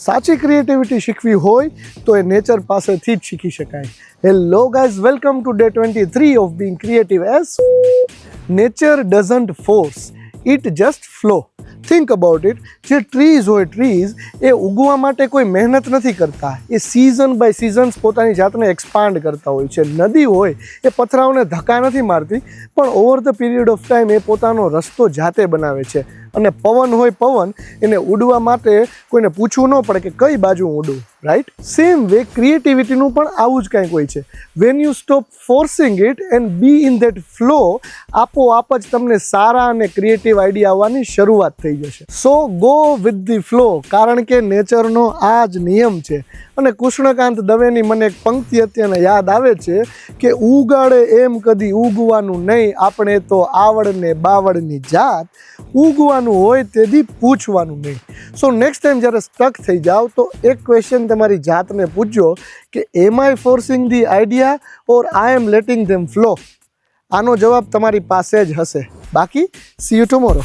સાચી ક્રિએટિવિટી શીખવી હોય તો એ નેચર પાસેથી જ શીખી શકાય. Hello guys welcome to day twenty three of being creative as nature doesn't force it just flow think about it જે ટ્રીઝ હોય ટ્રીઝ એ ઉગવા માટે કોઈ મહેનત નથી કરતા. એ સિઝન બાય સિઝન્સ પોતાની જાતને એક્સપાન્ડ કરતા હોય છે. નદી હોય, એ પથરાઓને ધક્કા નથી મારતી, પણ over the period of time એ પોતાનો રસ્તો જાતે બનાવે છે. અને પવન હોય પવન, એને ઉડવા માટે કોઈને પૂછવું ન પડે કે કઈ બાજુ ઉડું રાઈટ સેમ વે ક્રિએટિવિટીનું પણ આવું જ કંઈક હોય છે. When you stop forcing it and be in that flow આપોઆપ જ તમને સારા અને ક્રિએટિવ આઈડિયા આવવાની શરૂઆત થઈ જશે. So go with the flow કારણ કે નેચરનો આ જ નિયમ છે. અને કૃષ્ણકાંત દવેની મને એક પંક્તિ અત્યારે યાદ આવે છે કે ઉગાડે એમ કદી ઉગવાનું નહીં, આપણે તો આવડને બાવળની જાત. ઉગવાનું હોય તેથી પૂછવાનું નહીં. સો નેક્સ્ટ ટાઈમ જ્યારે સ્ટક થઈ જાઓ, તો એક ક્વેશ્ચન તમારી જાતને પૂછજો કે am I forcing the idea or I am letting them flow આનો જવાબ તમારી પાસે જ હશે. બાકી સી યુ ટુમોરો